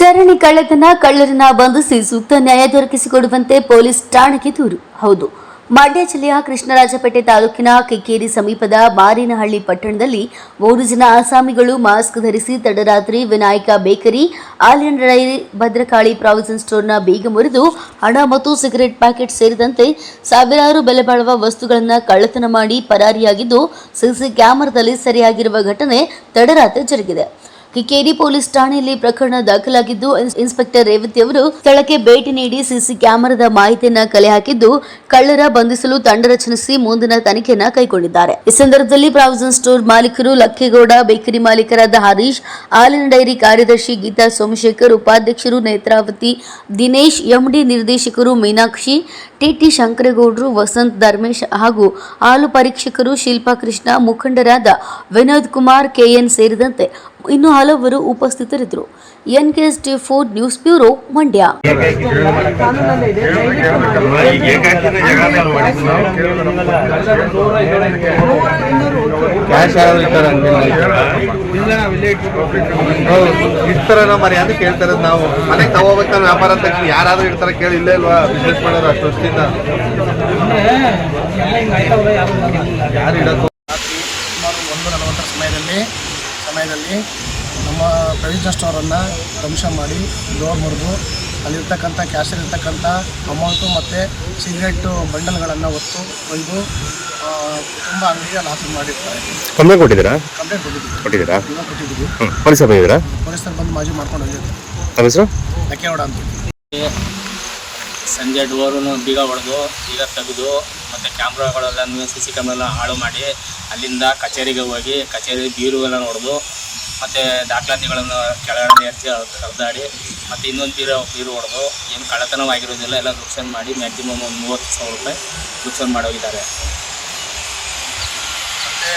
ಸರಣಿ ಕಳ್ಳತನ, ಕಳ್ಳರನ್ನ ಬಂಧಿಸಿ ಸೂಕ್ತ ನ್ಯಾಯ ದೊರಕಿಸಿಕೊಡುವಂತೆ ಪೊಲೀಸ್ ಠಾಣೆಗೆ ದೂರು. ಹೌದು. ಮಂಡ್ಯ ಜಿಲ್ಲೆಯ ಕೃಷ್ಣರಾಜಪೇಟೆ ತಾಲೂಕಿನ ಕೆಕ್ಕೇರಿ ಸಮೀಪದ ಮಾರಿನಹಳ್ಳಿ ಪಟ್ಟಣದಲ್ಲಿ ಮೂರು ಜನ ಆಸಾಮಿಗಳು ಮಾಸ್ಕ್ ಧರಿಸಿ ತಡರಾತ್ರಿ Vinayaka bakery, Aliyan dairy Bhadrakali provision ಸ್ಟೋರ್ನ ಬೀಗ ಮುರಿದು ಹಣ ಮತ್ತು ಸಿಗರೆಟ್ ಪ್ಯಾಕೆಟ್ ಸೇರಿದಂತೆ ಸಾವಿರಾರು ಬೆಲೆ ಬಾಳುವ ವಸ್ತುಗಳನ್ನು ಕಳ್ಳತನ ಮಾಡಿ ಪರಾರಿಯಾಗಿದ್ದು, ಸಿಸಿ ಕ್ಯಾಮರಾದಲ್ಲಿ ಸೆರೆಯಾಗಿರುವ ಘಟನೆ ತಡರಾತ್ರಿ ಜರುಗಿದೆ. ಕಿಕ್ಕೇರಿ ಪೊಲೀಸ್ ಠಾಣೆಯಲ್ಲಿ ಪ್ರಕರಣ ದಾಖಲಾಗಿದ್ದು, ಇನ್ಸ್- ಇನ್ಸ್ಪೆಕ್ಟರ್ ರೇವತಿ ಅವರು ಸ್ಥಳಕ್ಕೆ ಭೇಟಿ ನೀಡಿ ಸಿಸಿ ಕ್ಯಾಮೆರಾದ ಮಾಹಿತಿಯನ್ನ ಕಲೆ ಹಾಕಿದ್ದು, ಕಳ್ಳರ ಬಂಧಿಸಲು ತಂಡ ರಚನಿಸಿ ಮುಂದಿನ ತನಿಖೆಯನ್ನ ಕೈಗೊಂಡಿದ್ದಾರೆ. ಈ ಸಂದರ್ಭದಲ್ಲಿ ಪ್ರಾವಿಸನ್ ಸ್ಟೋರ್ ಮಾಲೀಕರು ಲಕ್ಕೇಗೌಡ, ಬೇಕರಿ ಮಾಲೀಕರಾದ ಹರೀಶ್, ಹಾಲಿನ ಡೈರಿ ಕಾರ್ಯದರ್ಶಿ ಗೀತಾ ಸೋಮಶೇಖರ್, ಉಪಾಧ್ಯಕ್ಷರು ನೇತ್ರಾವತಿ ದಿನೇಶ್, ಎಂಡಿ ನಿರ್ದೇಶಕರು ಮೀನಾಕ್ಷಿ, ಟಿಟಿ ಶಂಕರೇಗೌಡರು ವಸಂತ್ ಧರ್ಮೇಶ್ ಹಾಗೂ ಹಾಲು ಪರೀಕ್ಷಕರು ಶಿಲ್ಪಾ ಕೃಷ್ಣ, ಮುಖಂಡರಾದ ವಿನೋದ್ ಕುಮಾರ್, ಕೆಎನ್ ಸೇರಿದಂತೆ ಇನ್ನು ಹಲವರು ಉಪಸ್ಥಿತರಿದ್ದರು. NKST four news bureau Mandya. ಈಗ ಏಕಾಕಿನ ಜಗಳ ಮಾಡಿದ್ದು ಕ್ಯಾಶ್ ಯಾರಾದ್ರು ಇರ್ತಾರೆ ಇರ್ತಾರ ಮರಿ ಅಂತ ಕೇಳ್ತಾರೆ ನಾವು? ಮನೆಗೆ ತಗೋಬೇಕು ವ್ಯಾಪಾರ ಅಂತ ತಕ್ಷಣ ಯಾರಾದ್ರೂ ಇರ್ತಾರೆ ಕೇಳಿ ಇಲ್ಲೇ ಇಲ್ವಾ? ಬಿಸ್ನೆಸ್ ಮಾಡೋರು ಅಷ್ಟು ವರ್ಷದಿಂದ ಯಾರು ಇಡೋದು? ರಾತ್ರಿ ಸುಮಾರು ಒಂದು ನಲವತ್ತರ ಸಮಯದಲ್ಲಿ ಸಮಯದಲ್ಲಿ ನಮ್ಮ ಪ್ರವಿಜನ್ ಸ್ಟೋರನ್ನು ಧ್ವಂಸ ಮಾಡಿ ಡೋರ್ ಮುರಿದು ಅಲ್ಲಿರ್ತಕ್ಕಂಥ ಕ್ಯಾಶಲ್ಲಿರ್ತಕ್ಕಂಥ ಅಮೌಂಟು ಮತ್ತು ಸಿಗರೇಟು ಬಂಡಲ್ಗಳನ್ನು ಹೊತ್ತು ಒಯ್ದು ತುಂಬ ಅಂಗಡಿಗೆ ಲಾಸ್ ಮಾಡಿರ್ತಾರೆ. ಕಂಪ್ಲೇಂಟ್ ಕೊಟ್ಟಿದ್ದೀರಾ? ಕಂಪ್ಲೇಂಟ್ ಕೊಟ್ಟಿದ್ದೀವಿ. ಕೊಟ್ಟಿದ್ದೀರಾ? ಈಗ ಕೊಟ್ಟಿದ್ದೀವಿ. ಪೊಲೀಸರು ಪೊಲೀಸ್ ಬಂದಿದ್ದೀರಾ? ಪೊಲೀಸರು ಬಂದು ಮಾಜಿ ಮಾಡ್ಕೊಂಡು ಹೋಗಿದ್ದಾರೆ. ಹೆಸರು? ಲಕ್ಕೇವಾಡ ಅಂತ. ಸಂಜೆ ಡೋರೂ ಬೀಗ ಹೊಡೆದು, ಬೀಗ ತೆಗೆದು, ಮತ್ತು ಕ್ಯಾಮ್ರಾಗಳೆಲ್ಲನೂ ಸಿ ಸಿ ಕ್ಯಾಮ್ರೆಲ್ಲ ಹಾಳು ಮಾಡಿ ಅಲ್ಲಿಂದ ಕಚೇರಿಗೆ ಹೋಗಿ, ಕಚೇರಿ ಬೀರು ಎಲ್ಲ ಹೊಡೆದು ಮತ್ತು ದಾಖಲಾತಿಗಳನ್ನು ಕೆಳಗಡೆ ಎತ್ತಿ ಹರಿದಾಡಿ ಮತ್ತು ಇನ್ನೊಂದು ಬೀರು ಬೀರು ಹೊಡೆದು, ಏನು ಕಳ್ಳತನವಾಗಿರೋದಿಲ್ಲ, ಎಲ್ಲ ನುಕ್ಸಾನ್ ಮಾಡಿ ಮ್ಯಾಕ್ಸಿಮಮ್ ಒಂದು ಮೂವತ್ತು ಸಾವಿರ ರೂಪಾಯಿ ನುಕ್ಸಾನ್ ಮಾಡೋಗಿದ್ದಾರೆ ಮತ್ತು